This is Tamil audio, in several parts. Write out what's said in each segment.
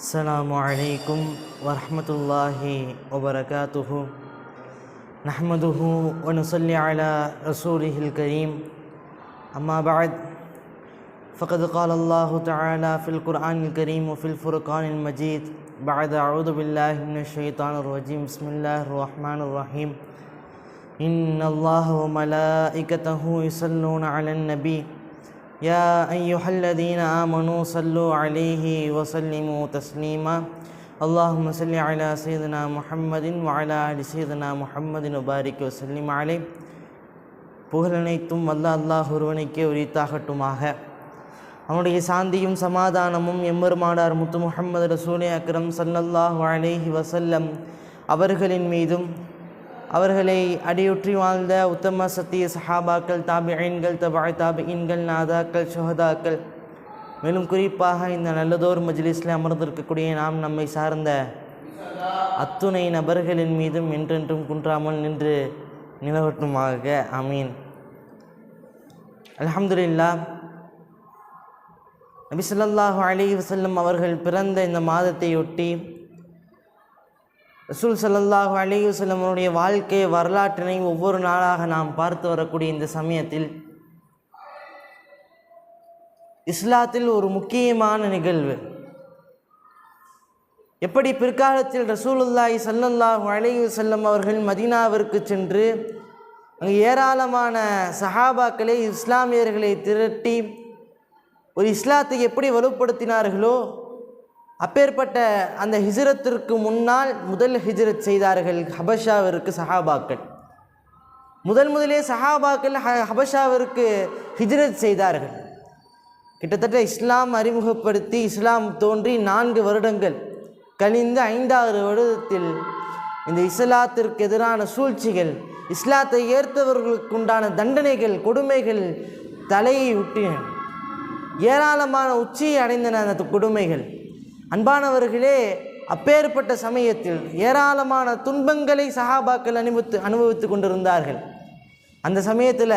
السلام عليكم ورحمة الله وبركاته. نحمده ونصلي على رسوله الكريم. أما بعد فقد قال الله تعالى في القرآن الكريم وفي الفرقان المجيد بعد أعوذ بالله من الشيطان الرجيم. بسم الله الرحمن الرحيم. إن الله وملائكته يصلون على النبي. يا أيها الذين آمنوا صلوا عليه وسلموا تسليما اللهم صل على سيدنا محمد وعلى آل سيدنا محمد وبارك وسلم عليه புகழனைத்தும் வல்ல அல்லாஹ் ஒருவனுக்கே உரித்தாகட்டுமாக அவனுடைய சாந்தியும் சமாதானமும் எம்பெருமானார் முத்து முஹம்மது ரசூலே அக்ரம் சல்லல்லாஹு அலைஹி வசல்லம் அவர்களின் மீதும் அவர்களை அடியுற்றி வாழ்ந்த உத்தம சத்திய சஹாபாக்கள் தாபிஐன்கள் தபாய் தாபியின்கள் நாதாக்கள் சுஹதாக்கள் மேலும் குறிப்பாக இந்த நல்லதோர் மஜ்லிஸில் அமர்ந்திருக்கக்கூடிய நாம் நம்மை சார்ந்த அத்துணை நபர்களின் மீதும் என்றென்றும் குன்றாமல் நின்று நிலவட்டுமாக. அமீன் அலமதுல்லா நபி ஸல்லல்லாஹு அலைஹி அவர்கள் பிறந்த இந்த மாதத்தையொட்டி ரசூல் ஸல்லல்லாஹு அலைஹி அவருடைய வாழ்க்கை வரலாற்றினை ஒவ்வொரு நாளாக நாம் பார்த்து வரக்கூடிய இந்த சமயத்தில் இஸ்லாத்தில் ஒரு முக்கியமான நிகழ்வு. எப்படி பிற்காலத்தில் ரசூலுல்லாஹி சல்லல்லாஹ் அலைஹி செல்லம் அவர்கள் மதீனாவிற்கு சென்று அங்கு ஏராளமான சஹாபாக்களை இஸ்லாமியர்களை திரட்டி ஒரு இஸ்லாத்தை எப்படி வலுப்படுத்தினார்களோ அப்பேற்பட்ட அந்த ஹிஜ்ரத்திற்கு முன்னால் முதல் ஹிஜ்ரத் செய்தார்கள் ஹபஷாவிற்கு சஹாபாக்கள். முதல் முதலே சஹாபாக்கள் ஹ ஹபஷாவிற்கு ஹிஜ்ரத் செய்தார்கள். கிட்டத்தட்ட இஸ்லாம் அறிமுகப்படுத்தி இஸ்லாம் தோன்றி நான்கு வருடங்கள் கழிந்து ஐந்தாவது வருடத்தில் இந்த இஸ்லாத்திற்கு எதிரான சூழ்ச்சிகள் இஸ்லாத்தை ஏற்றவர்களுக்கு உண்டான தண்டனைகள் கொடுமைகள் தலையை விட்டின ஏராளமான உச்சியை அடைந்தன அந்த கொடுமைகள். அன்பானவர்களே அப்பேற்பட்ட சமயத்தில் ஏராளமான துன்பங்களை சஹாபாக்கள் அனுபவித்து அனுபவித்து கொண்டிருந்தார்கள். அந்த சமயத்தில்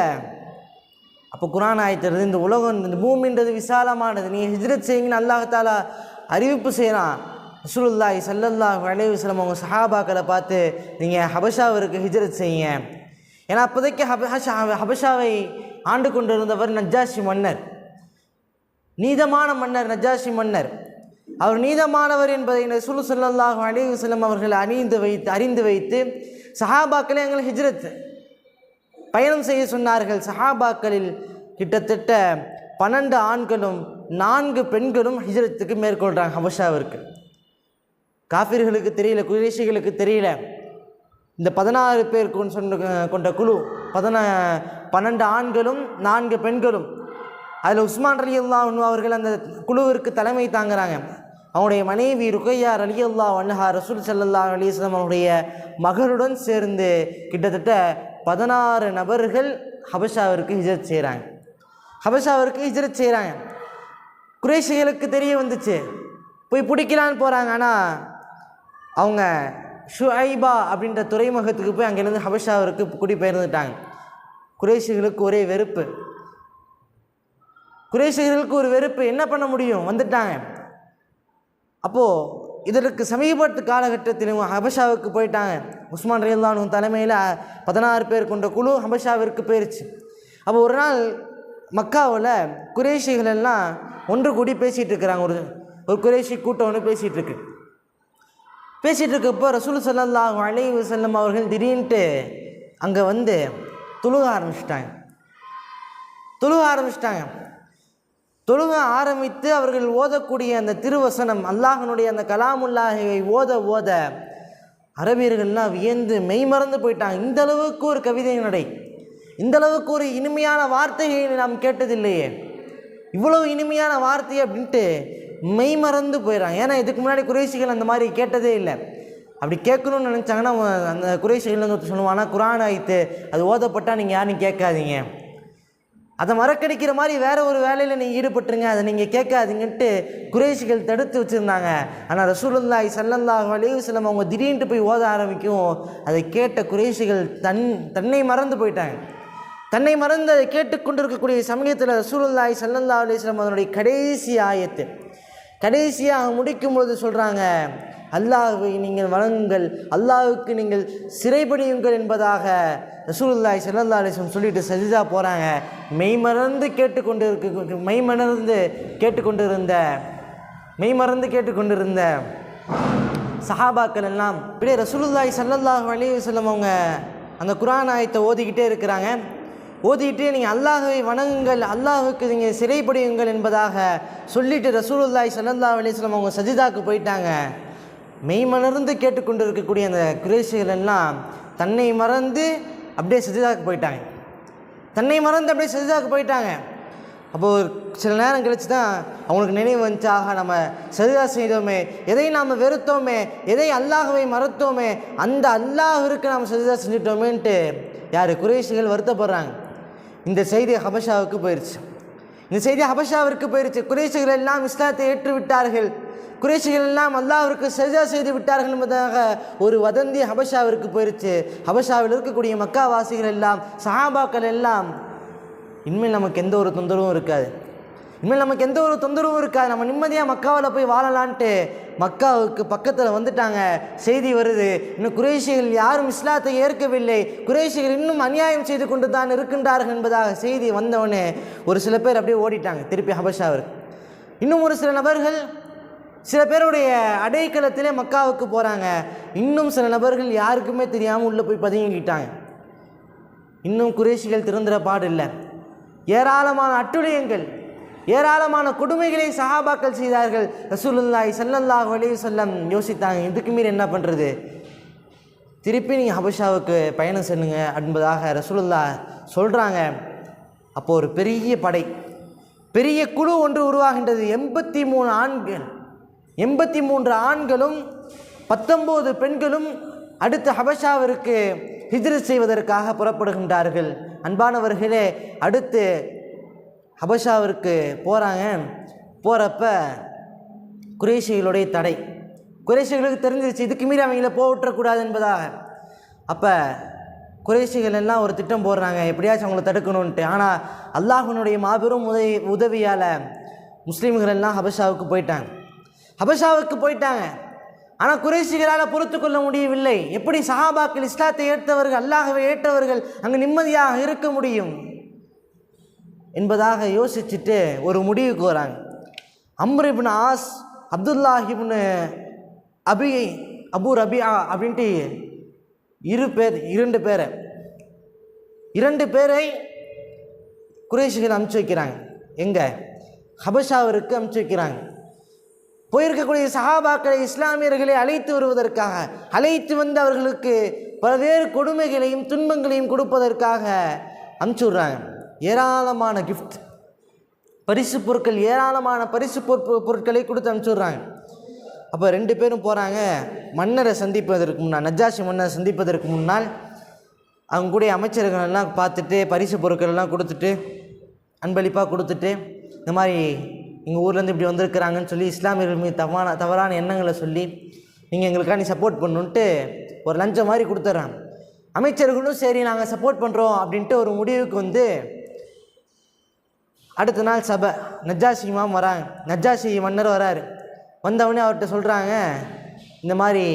அப்போ குரான் ஆயத்திறது இந்த உலகம் இந்த பூமின்றது விசாலமானது. நீங்கள் ஹிஜ்ரத் செய்யுங்கன்னு அல்லாஹாலா அறிவிப்பு செய்யலாம் ரசூலுல்லாஹி சல்லல்லா அலைஹி அவங்க சஹாபாக்களை பார்த்து நீங்கள் ஹபஷாவிற்கு ஹிஜ்ரத் செய்யுங்க. ஏன்னா அப்போதைக்கு ஹபஷா ஹபஷாவை ஆண்டு கொண்டிருந்தவர் நஜாஷி மன்னர். நீதமான மன்னர் நஜாஷி மன்னர். அவர் நீதமானவர் என்பதை ரசூல் ஸல்லல்லாஹு அலைஹி வஸல்லம் அவர்கள் அணிந்து வைத்து அறிந்து வைத்து சஹாபாக்களை எங்கள் ஹிஜ்ரத் பயணம் செய்ய சொன்னார்கள். சஹாபாக்களில் கிட்டத்தட்ட பன்னெண்டு ஆண்களும் நான்கு பெண்களும் ஹிஜ்ரத்துக்கு மேற்கொள்கிறாங்க ஹபஷாவிற்கு. காஃபிர்களுக்கு தெரியல குரேஷிகளுக்கு தெரியல. இந்த பதினாறு பேர் கொண்ட குழு பதின பன்னெண்டு ஆண்களும் நான்கு பெண்களும் அதில் உஸ்மான் அலி அல்லா அவர்கள் அந்த குழுவிற்கு தலைமை தாங்குறாங்க. அவனுடைய மனைவி ருக்கையா அலி அல்லா வண்ணஹா ரசூல் சல்லா அலிஸ்லாம் அவருடைய மகளுடன் சேர்ந்து கிட்டத்தட்ட பதினாறு நபர்கள் ஹபஷாவிற்கு ஹிஜரத் செய்கிறாங்க. ஹபஷாவிற்கு ஹிஜரத் செய்கிறாங்க. குரேஷிகளுக்கு தெரிய வந்துச்சு. போய் பிடிக்கலான்னு போகிறாங்க ஆனால் அவங்க ஷுஐபா அப்படின்ற துறைமுகத்துக்கு போய் அங்கேருந்து ஹபஷாவிற்கு குடிபெயர்ந்துட்டாங்க குரேஷிகளுக்கு ஒரே வெறுப்பு. குரேஷிகளுக்கு ஒரு வெறுப்பு என்ன பண்ண முடியும்? வந்துட்டாங்க. அப்போது இதற்கு சமீபத்து காலகட்டத்திலும் ஹபஷாவுக்கு போயிட்டாங்க. உஸ்மான் ரயில்தானு தலைமையில் பதினாறு பேர் கொண்ட குழு ஹபஷாவிற்கு போயிருச்சு. அப்போ ஒரு நாள் மக்காவில் குறைஷிகள் எல்லாம் ஒன்று கூடி பேசிகிட்டு இருக்கிறாங்க. ஒரு ஒரு குறைஷி கூட்டம் ஒன்று பேசிகிட்டு இருக்கு. பேசிகிட்டு இருக்கப்போ ரசூல் சல்லாஹ் அலை வசல்லம் அவர்கள் திடீர்னுட்டு அங்கே வந்து துழுக ஆரம்பிச்சிட்டாங்க. துழுக ஆரம்பிச்சிட்டாங்க. தொழுக ஆரம்பித்து அவர்கள் ஓதக்கூடிய அந்த திருவசனம் அல்லாஹனுடைய அந்த கலாமுல்லாஹை ஓத ஓத அரபியர்கள்லாம் வியந்து மெய்மறந்து போயிட்டாங்க. இந்த அளவுக்கு ஒரு கவிதை நடை. இந்த அளவுக்கு ஒரு இனிமையான வார்த்தைகளை நாம் கேட்டதில்லையே. இவ்வளவு இனிமையான வார்த்தை அப்படின்ட்டு மெய்மறந்து போயிடறாங்க. ஏன்னா இதுக்கு முன்னாடி குறைசிகள் அந்த மாதிரி கேட்டதே இல்லை. அப்படி கேட்கணும்னு நினச்சாங்கன்னா அந்த குறைசிகள் வந்து சொல்லுவாங்கன்னா குரான் ஆயித்து அது ஓதப்பட்டால் நீங்கள் யாரும் கேட்காதீங்க. அதை மறக்கடிக்கிற மாதிரி வேற ஒரு வேலையில் நீங்கள் ஈடுபட்டுருங்க. அதை நீங்கள் கேட்காதீங்கன்ட்டு குறைஷிகள் தடுத்து வச்சுருந்தாங்க. ஆனால் ரசூலுல்லாய் சல்லல்லாஹு அலைஹி அவங்க திடீர்னு போய் ஓத ஆரம்பிக்கும் அதை கேட்ட குறைஷிகள் தன் தன்னை மறந்து போயிட்டாங்க. தன்னை மறந்து அதை கேட்டுக்கொண்டிருக்கக்கூடிய சமயத்தில் ரசூலுல்லாய் ஸல்லல்லாஹு அலிஸ்லம் அதனுடைய கடைசி ஆயத்து கடைசியாக முடிக்கும் பொழுது சொல்கிறாங்க அல்லாஹ்வை நீங்கள் வணங்குங்கள் அல்லாஹுக்கு நீங்கள் சிறைபடியுங்கள் என்பதாக ரசூலுல்லாஹி செல்லல்லா அலைஹி சொல்லிட்டு சஜிதா போகிறாங்க மெய்மறந்து கேட்டுக்கொண்டு இருக்க மெய்மறந்து கேட்டுக்கொண்டிருந்த மெய்மறந்து கேட்டுக்கொண்டிருந்த சஹாபாக்கள் எல்லாம் இப்படியே ரசூலுல்லாய் ஸல்லல்லாஹு அலி வஸல்லம் அவங்க அந்த குரான் ஆயத்தை ஓதிக்கிட்டே இருக்கிறாங்க. ஓதிக்கிட்டே நீங்கள் அல்லாஹுவை வணங்குங்கள் அல்லாஹுக்கு நீங்கள் சிறைப்படியுங்கள் என்பதாக சொல்லிட்டு ரசூலுல்லாய் ஸல்லல்லாஹு அலைஹி அவங்க சஜிதாக்கு போயிட்டாங்க. மெய்மலர்ந்து கேட்டுக்கொண்டு இருக்கக்கூடிய அந்த குறைஷிகள் எல்லாம் தன்னை மறந்து அப்படியே சஜிதாவுக்கு போயிட்டாங்க. தன்னை மறந்து அப்படியே சஜிதாவுக்கு போயிட்டாங்க. அப்போது ஒரு சில நேரம் கழிச்சு தான் அவங்களுக்கு நினைவு வந்துச்சு நம்ம சரிதா செய்தோமே எதை நாம் வெறுத்தோமே எதை அல்லாஹவை மறத்தோமே அந்த அல்லாஹிற்கு நாம் சரிதா செஞ்சுட்டோமேன்ட்டு யார்? குறைஷிகள் வருத்தப்படுறாங்க. இந்த செய்தி ஹபஷாவுக்கு போயிடுச்சு இந்த செய்தி ஹபஷாவிற்கு போயிடுச்சு குறைஷிகள் எல்லாம் இஸ்லாத்தை ஏற்றுவிட்டார்கள். குறைஷிகள் எல்லாம் அல்லாவிற்கு சஜா செய்து விட்டார்கள் என்பதாக ஒரு வதந்தி ஹபஷாவிற்கு போயிருச்சு. ஹபஷாவில் இருக்கக்கூடிய மக்காவாசிகள் எல்லாம் சஹாபாக்கள் எல்லாம் இனிமேல் நமக்கு எந்த ஒரு தொந்தரவும் இருக்காது. இனிமேல் நமக்கு எந்த ஒரு தொந்தரவும் இருக்காது. நம்ம நிம்மதியாக மக்காவில் போய் வாழலான்ட்டு மக்காவுக்கு பக்கத்தில் வந்துட்டாங்க. செய்தி வருது. இன்னும் குறைஷிகள் யாரும் இஸ்லாத்தை ஏற்கவில்லை. குறைஷிகள் இன்னும் அநியாயம் செய்து கொண்டு தான் இருக்கின்றார்கள் என்பதாக செய்தி வந்தவொடனே ஒரு சில பேர் அப்படியே ஓடிட்டாங்க திருப்பி ஹபஷாவிற்கு இன்னும் ஒரு சில நபர்கள் சில பேருடைய அடைக்கலத்திலே மக்காவுக்கு போகிறாங்க இன்னும் சில நபர்கள் யாருக்குமே தெரியாமல் உள்ளே போய் பதுங்கிக்கிட்டாங்க. இன்னும் குறைஷிகள் திருந்துற பாடு இல்லை. ஏராளமான அட்டுழியங்கள் ஏராளமான கொடுமைகளை சஹாபாக்கள் செய்தார்கள். ரசூலுல்லாய் ஸல்லல்லாஹு அலைஹி செல்லம் யோசித்தாங்க இதுக்கு மீறி என்ன பண்ணுறது திருப்பி நீங்கள் ஹபஷாவுக்கு பயணம் செல்லுங்க என்பதாக ரசூலுல்லா சொல்கிறாங்க அப்போது ஒரு பெரிய படை பெரிய குழு ஒன்று உருவாகின்றது. எண்பத்தி மூணு ஆண்கள் எண்பத்தி மூன்று ஆண்களும் பத்தொம்போது பெண்களும் அடுத்து ஹபஷாவிற்கு ஹிஜ்ரத் செய்வதற்காக புறப்படுகின்றார்கள். அன்பானவர்களே அடுத்து ஹபஷாவிற்கு போகிறாங்க போகிறப்ப குரேஷிகளுடைய தடை. குறைஷிகளுக்கு தெரிஞ்சிருச்சு இதுக்கு மீறி அவங்கள போட்டுறக்கூடாது என்பதாக. அப்போ குறைசிகள் எல்லாம் ஒரு திட்டம் போடுறாங்க எப்படியாச்சும் அவங்கள தடுக்கணுன்ட்டு ஆனால் அல்லாஹனுடைய மாபெரும் உதவி உதவியால் முஸ்லீம்கள் எல்லாம் ஹபஷாவுக்கு போயிட்டாங்க. ஹபஷாவுக்கு போயிட்டாங்க. ஆனால் குறைசிகளால் பொறுத்து கொள்ள முடியவில்லை. எப்படி சஹாபாக்கள் இஸ்லாத்தை ஏற்றவர்கள் அல்லாஹவை ஏற்றவர்கள் அங்கு நிம்மதியாக இருக்க முடியும்? என்பதாக யோசிச்சுட்டு ஒரு முடிவுக்கு வராங்க. Amr As Abdullah ibn Abi Abu Rabia அப்படின்ட்டு இரு பேர் இரண்டு பேரை இரண்டு பேரை குறைசிகள் அனுப்பிச்சி வைக்கிறாங்க. எங்கே? ஹபஷாவிற்கு அனுப்பிச்சி வைக்கிறாங்க. போயிருக்கக்கூடிய சஹாபாக்களை இஸ்லாமியர்களை அழைத்து வருவதற்காக அழைத்து வந்து அவர்களுக்கு பல்வேறு கொடுமைகளையும் துன்பங்களையும் கொடுப்பதற்காக அனுப்பிச்சுடுறாங்க. ஏராளமான கிஃப்ட் பரிசு பொருட்கள் ஏராளமான பரிசு பொருட்களை கொடுத்து அனுப்பிச்சுடுறாங்க. அப்போ ரெண்டு பேரும் போகிறாங்க மன்னரை சந்திப்பதற்கு முன்னால் நஜாஷி மன்னரை சந்திப்பதற்கு முன்னால் அவங்க கூட அமைச்சர்கள் எல்லாம் பார்த்துட்டு பரிசு பொருட்கள் எல்லாம் கொடுத்துட்டு அன்பளிப்பாக கொடுத்துட்டு இந்த மாதிரி எங்கள் ஊர்லேருந்து இப்படி வந்திருக்கிறாங்கன்னு சொல்லி இஸ்லாமியர்கள் மீது தவறான தவறான எண்ணங்களை சொல்லி நீங்கள் எங்களுக்காண்டி சப்போர்ட் பண்ணுன்ட்டு ஒரு லஞ்சம் மாதிரி கொடுத்துட்றாங்க. அமைச்சர்களும் சரி நாங்கள் சப்போர்ட் பண்ணுறோம் அப்படின்ட்டு ஒரு முடிவுக்கு வந்து அடுத்த நாள் சபை நஜ்ஜாசி இமாம் வராங்க. நஜ்ஜாசி மன்னர் வராரு. வந்தவொடனே அவர்கிட்ட சொல்கிறாங்க இந்த மாதிரி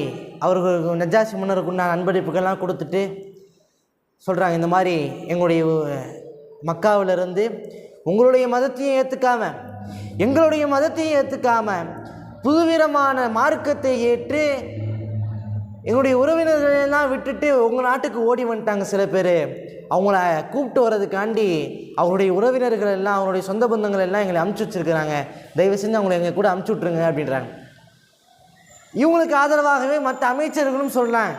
அவர்களுக்கு நஜ்ஜாசி மன்னருக்கு உண்டான அன்பளிப்புகள்லாம் கொடுத்துட்டு சொல்கிறாங்க இந்த மாதிரி எங்களுடைய மக்காவிலிருந்து உங்களுடைய மதத்தையும் ஏற்றுக்காம எங்களுடைய மதத்தையும் ஏற்றுக்காம புதுவிதமான மார்க்கத்தை ஏற்று எங்களுடைய உறவினர்களெல்லாம் விட்டுட்டு உங்கள் நாட்டுக்கு ஓடி வந்துட்டாங்க சில பேர். அவங்கள கூப்பிட்டு வர்றதுக்காண்டி அவருடைய உறவினர்கள் எல்லாம் அவருடைய சொந்த பந்தங்கள் எல்லாம் எங்களை அமுச்சு வச்சுருக்கிறாங்க. தயவு செஞ்சு அவங்கள எங்கள் கூட அமுச்சு விட்ருங்க அப்படின்றாங்க. இவங்களுக்கு ஆதரவாகவே மற்ற அமைச்சர்களும் சொல்கிறாங்க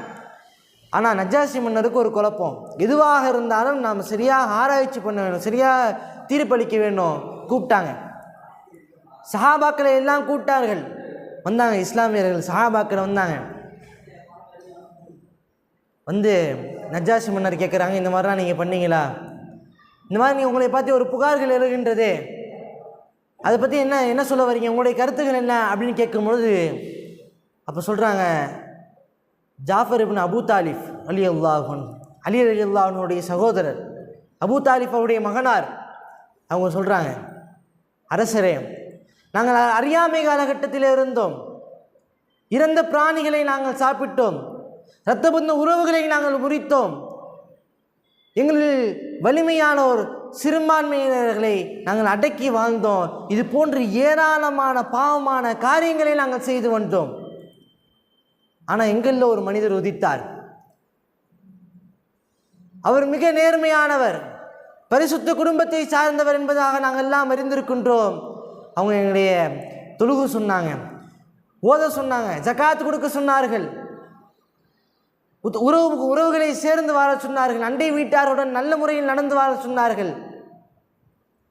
ஆனால் நஜாசி மன்னருக்கு ஒரு குழப்பம். எதுவாக இருந்தாலும் நாம் சரியாக ஆராய்ச்சி பண்ண வேணும் சரியாக தீர்ப்பளிக்க வேண்டும் கூப்பிட்டாங்க. சஹாபாக்களை எல்லாம் கூட்டார்கள் வந்தாங்க இஸ்லாமியர்கள் சஹாபாக்கள் வந்தாங்க. வந்து நஜாசி மன்னர் கேட்குறாங்க இந்த மாதிரிலாம் நீங்கள் பண்ணீங்களா? இந்த மாதிரி நீங்கள் உங்களை பற்றி ஒரு புகார்கள் எழுகின்றது. அதை பற்றி என்ன என்ன சொல்ல வரீங்க? உங்களுடைய கருத்துக்கள் என்ன? அப்படின்னு கேட்கும்பொழுது அப்போ சொல்கிறாங்க Jafar ibn Abu Talib Ali அல்லாஹன் அலி அலி அல்லாஹனுடைய சகோதரர். அபு தாலிஃப் அவருடைய மகனார். அவங்க சொல்கிறாங்க அரசரே நாங்கள் அறியாமை காலகட்டத்தில் இருந்தோம் இறந்த பிராணிகளை நாங்கள் சாப்பிட்டோம். இரத்தபந்த உறவுகளை நாங்கள் முறித்தோம். எங்களில் வலிமையானோர் சிறுபான்மையினர்களை நாங்கள் அடக்கி வாழ்ந்தோம். இது போன்று ஏராளமான பாவமான காரியங்களை நாங்கள் செய்து வந்தோம். ஆனால் எங்களில் ஒரு மனிதர் உதித்தார். அவர் மிக நேர்மையானவர். பரிசுத்த குடும்பத்தை சார்ந்தவர் என்பதாக நாங்கள் எல்லாம் அறிந்திருக்கின்றோம். அவங்க எங்களுடைய தொழுகு சொன்னாங்க. ஓத சொன்னாங்க. ஜக்காத்து கொடுக்க சொன்னார்கள். உத்- உறவு உறவுகளை சேர்ந்து வாழ சொன்னார்கள். அண்டை வீட்டாருடன் நல்ல முறையில் நடந்து வாழ சொன்னார்கள்.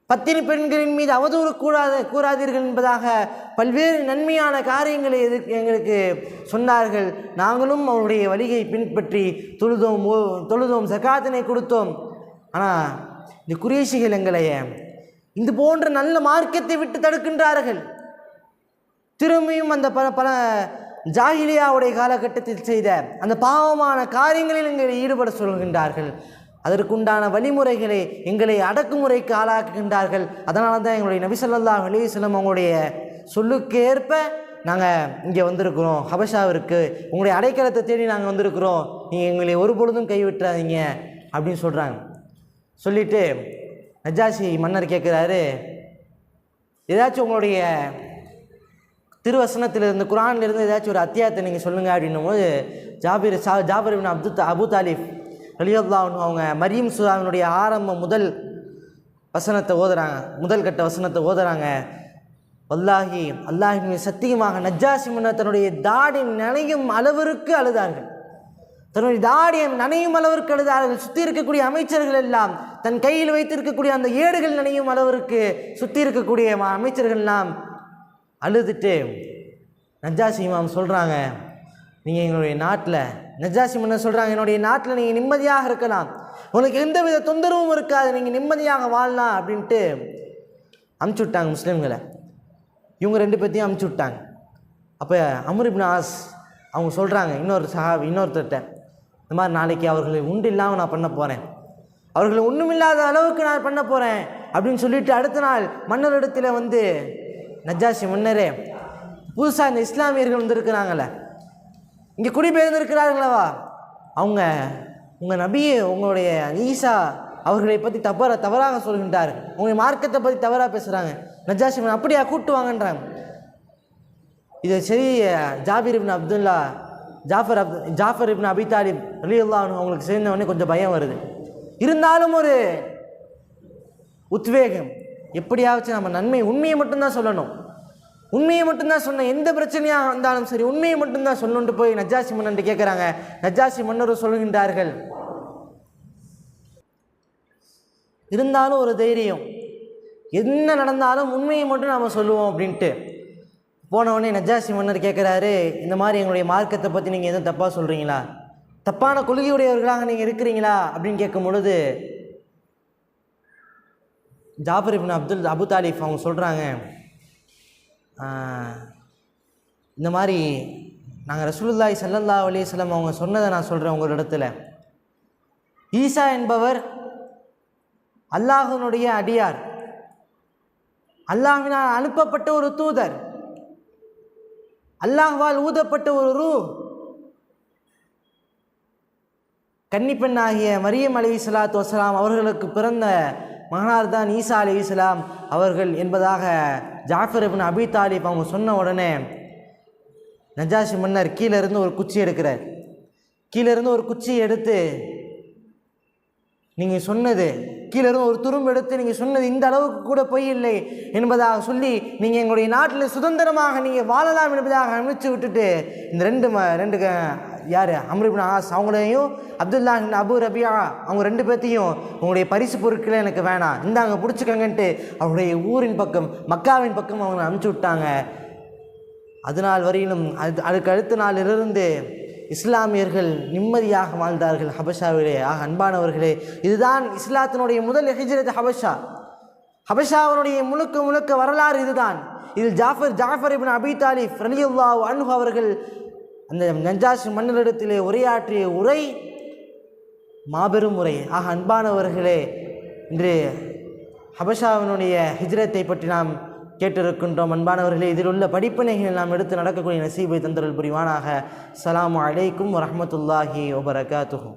பத்தினி பெண்களின் மீது அவதூறு கூடாத கூறாதீர்கள் என்பதாக பல்வேறு நன்மையான காரியங்களை எது எங்களுக்கு சொன்னார்கள். நாங்களும் அவருடைய வழியை பின்பற்றி தொழுதோம் ஓ- தொழுதோம் சக்காத்தினை கொடுத்தோம். ஆனால் இந்த குரேஷிகள் எங்களை இந்த போன்ற நல்ல மார்க்கத்தை விட்டு தடுக்கின்றார்கள். திரும்பியும் அந்த பல பல ஜாகிலியாவுடைய காலகட்டத்தில் செய்த அந்த பாவமான காரியங்களில் எங்களை ஈடுபட சொல்கின்றார்கள். அதற்குண்டான வழிமுறைகளை எங்களை அடக்குமுறைக்கு ஆளாக்குகின்றார்கள். அதனால தான் எங்களுடைய நபிசல்லா ஸல்லல்லாஹு அலைஹி அவங்களுடைய சொல்லுக்கேற்ப நாங்கள் இங்கே வந்திருக்கிறோம். ஹபஷாவிற்கு உங்களுடைய அடைக்கலத்தை தேடி நாங்கள் வந்திருக்கிறோம். நீங்கள் எங்களை ஒரு பொழுதும் கைவிட்டுறாதீங்க அப்படின்னு சொல்கிறாங்க சொல்லிவிட்டு நஜாசி மன்னர் கேட்குறாரு ஏதாச்சும் உங்களுடைய திருவசனத்திலிருந்து குரான்லேருந்து ஏதாச்சும் ஒரு அத்தியாயத்தை நீங்கள் சொல்லுங்கள் அப்படின்னும் போது ஜாபிர் சா ஜாபர் இப்னு அப்து அபு தாலிப் ரலியல்லா அவங்க மரியம் சுதாவினுடைய ஆரம்பம் முதல் வசனத்தை ஓதுறாங்க. முதல் கட்ட வசனத்தை ஓதுறாங்க. வல்லாஹி அல்லாஹின் சத்தியமாக நஜ்ஜாசி முன்னர் தன்னுடைய தாடி நனையும் அளவிற்கு அழுதார்கள். தன்னுடைய தாடியை நனையும் அளவிற்கு அழுதார்கள். சுற்றி இருக்கக்கூடிய அமைச்சர்கள் எல்லாம் தன் கையில் வைத்திருக்கக்கூடிய அந்த ஏடுகள் நினையும் அளவிற்கு சுற்றி இருக்கக்கூடிய அமைச்சர்கள்லாம் அமைச்சர்கள் அழுதுட்டு நஜாசி இமாம் சொல்கிறாங்க நீங்கள் எங்களுடைய நாட்டில் நஜாசி மன்னர் சொல்கிறாங்க என்னுடைய நாட்டில் நீங்கள் நிம்மதியாக இருக்கலாம். உங்களுக்கு எந்த வித தொந்தரவும் இருக்காது. நீங்கள் நிம்மதியாக வாழலாம் அப்படின்ட்டு அமுச்சு விட்டாங்க முஸ்லீம்களை. இவங்க ரெண்டு பேர்த்தையும் அமுச்சு விட்டாங்க. அப்போ அமர் ஆஸ் அவங்க சொல்கிறாங்க இன்னொரு சஹா இன்னொருத்தர்கிட்ட இந்த மாதிரி நாளைக்கு அவர்களை உண்டு இல்லாமல் நான் பண்ண போகிறேன் அவர்களை ஒன்றுமில்லாத அளவுக்கு நான் பண்ண போகிறேன் அப்படின்னு சொல்லிட்டு அடுத்த நாள் மன்னரிடத்தில் வந்து நஜ்ஜாசி மன்னரே புதுசாக இந்த இஸ்லாமியர்கள் வந்திருக்கிறாங்களே இங்கே குடிபெயர்ந்திருக்கிறார்களவா? அவங்க உங்கள் நபியை உங்களுடைய ஈசா அவர்களை பற்றி தவற தவறாக சொல்கின்றார். உங்களுடைய மார்க்கத்தை பற்றி தவறாக பேசுகிறாங்க நஜாசி மன்னர், அப்படியா கூட்டு வாங்கன்றாங்க. இது சரி ஜாபிர் இப்னு அப்துல்லா ஜாஃபர் அப்து ஜாஃபர் இப்னு அபி தாலிப் ரலியல்லாஹு அவங்களுக்கு சேர்ந்த உடனே கொஞ்சம் பயம் வருது. இருந்தாலும் ஒரு உத்வேகம். எப்படியாச்சும் நம்ம நன்மை உண்மையை மட்டும்தான் சொல்லணும். உண்மையை மட்டும்தான் சொன்ன எந்த பிரச்சனையாக இருந்தாலும் சரி உண்மையை மட்டும்தான் சொல்லணுன்ட்டு போய் நஜாசி மன்னன் கேட்குறாங்க நஜாசி மன்னர் சொல்கின்றார்கள். இருந்தாலும் ஒரு தைரியம். என்ன நடந்தாலும் உண்மையை மட்டும் நாம் சொல்லுவோம் அப்படின்ட்டு. போன உடனே நஜ்ஜாசி மன்னர் கேட்குறாரு இந்த மாதிரி எங்களுடைய மார்க்கத்தை பற்றி நீங்கள் எதுவும் தப்பாக சொல்கிறீங்களா தப்பான கொள்கையுடையவர்களாக நீங்கள் இருக்கிறீங்களா? அப்படின்னு கேட்கும் பொழுது ஜாஃபர் இப்னு அப்துல் அபு தாலிஃப் அவங்க சொல்கிறாங்க இந்த மாதிரி நாங்கள் ரசூலுல்லாய் ஸல்லல்லாஹு அலைஹி அவங்க சொன்னதை நான் சொல்கிறேன் உங்களிடத்துல ஈசா என்பவர் அல்லாஹனுடைய அடியார். அல்லாஹ்வினால் அனுப்பப்பட்ட ஒரு தூதர். அல்லாஹ்வால் ஊதப்பட்ட ஒரு ரூ கன்னிப்பெண்ணாகிய மரியம் அலி சலாத்து வசலாம் அவர்களுக்கு பிறந்த மகனார் தான் ஈசா அலி இஸ்லாம் அவர்கள் என்பதாக ஜாஃபர் இப்னு அபி தாலிப் அவங்க சொன்ன உடனே நஜாஷி மன்னர் கீழே இருந்து ஒரு குச்சி எடுக்கிறார். கீழே இருந்து ஒரு குச்சி எடுத்து நீங்கள் சொன்னது கீழே இருந்து ஒரு துரும்பு எடுத்து நீங்கள் சொன்னது இந்த அளவுக்கு கூட பொய் இல்லை என்பதாக சொல்லி நீங்கள் எங்களுடைய நாட்டில் சுதந்திரமாக நீங்கள் வாழலாம் என்பதாக அனுப்பிச்சு விட்டுட்டு இந்த ரெண்டு ம ரெண்டு க யார்? அம்ருபின் ஆஸ். அவங்களையும் அப்துல்லா அபு ரபியா அவங்க ரெண்டு பேர்த்தையும் உங்களுடைய பரிசு பொருட்களை எனக்கு வேணாம். இந்தாங்க பிடிச்சிக்கங்கன்ட்டு அவருடைய ஊரின் பக்கம் மக்காவின் பக்கம் அவங்க அனுப்பிச்சு விட்டாங்க. அது நாள் வரையிலும் அது அதுக்கு அடுத்த நாளிலிருந்து இஸ்லாமியர்கள் நிம்மதியாக வாழ்ந்தார்கள் ஹபஷாவிலே. ஆக அன்பானவர்களே இதுதான் இஸ்லாத்தினுடைய முதல் ஹிஜ்ரத் ஹபஷா. ஹபஷாவினுடைய முழுக்க முழுக்க வரலாறு இதுதான். இதில் Jafar Jafar ibn Abi Talib ரலியுல்லா அன்ஹு அவர்கள் அந்த நஞ்சாஷ் மன்னரிடத்திலே உரையாற்றிய உரை மாபெரும் உரை. ஆக அன்பானவர்களே இன்று ஹபஷாவினுடைய ஹிஜ்ரத்தை பற்றி நாம் கேட்டிருக்கின்றோம். அன்பானவர்களே இதில் உள்ள படிப்பினைகளை நாம் எடுத்து நடக்கக்கூடிய நசீபை தந்தரல் புரிவானாக. சலாம் அலைக்கும் வரமத்துல்லாஹி வபரகாத்துஹு.